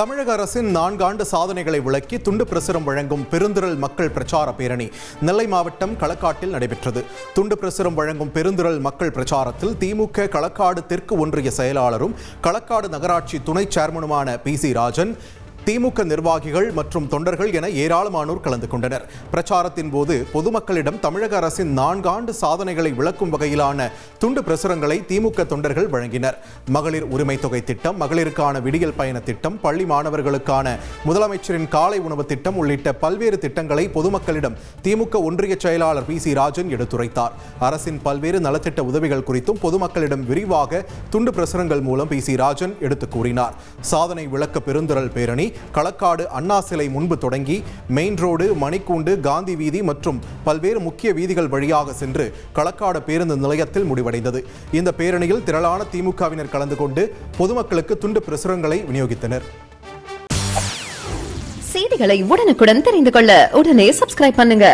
தமிழக அரசின் நான்காண்டு சாதனைகளை விளக்கி துண்டு பிரசுரம் வழங்கும் பெருந்திரள் மக்கள் பிரச்சார பேரணி நெல்லை மாவட்டம் களக்காட்டில் நடைபெற்றது. துண்டு பிரசுரம் வழங்கும் பெருந்திரள் மக்கள் பிரச்சாரத்தில் திமுக களக்காடு தெற்கு ஒன்றிய செயலாளரும் களக்காடு நகராட்சி துணை சேர்மனுமான பி சி ராஜன் திமுக நிர்வாகிகள் மற்றும் தொண்டர்கள் என ஏராளமானோர் கலந்து கொண்டனர். பிரச்சாரத்தின் போது பொதுமக்களிடம் தமிழக அரசின் நான்காண்டு சாதனைகளை விளக்கும் வகையிலான துண்டு பிரசுரங்களை திமுக தொண்டர்கள் வழங்கினர். மகளிர் உரிமை தொகை திட்டம் மகளிருக்கான விடியல் பயண திட்டம் பள்ளி மாணவர்களுக்கான முதலமைச்சரின் காலை உணவு திட்டம் உள்ளிட்ட பல்வேறு திட்டங்களை பொதுமக்களிடம் திமுக ஒன்றிய செயலாளர் பி சி ராஜன் எடுத்துரைத்தார். அரசின் பல்வேறு நலத்திட்ட உதவிகள் குறித்தும் பொதுமக்களிடம் விரிவாக துண்டு பிரசுரங்கள் மூலம் பி சி ராஜன் எடுத்துக் கூறினார். சாதனை விளக்க பெருந்துரல் பேரணி களக்காடு அண்ணா சிலை முன்பு தொடங்கி மெயின் ரோடு மணிக்கூண்டு காந்தி வீதி மற்றும் பல்வேறு முக்கிய வீதிகள் வழியாக சென்று களக்காடு பேருந்து நிலையத்தில் முடிவடைந்தது. இந்த பேரணியில் திரளான திமுகவினர் கலந்து கொண்டு பொதுமக்களுக்கு துண்டு பிரசுரங்களை விநியோகித்தனர். செய்திகளை உடனுக்குடன் தெரிந்து கொள்ள உடனே சப்ஸ்கிரைப் பண்ணுங்க.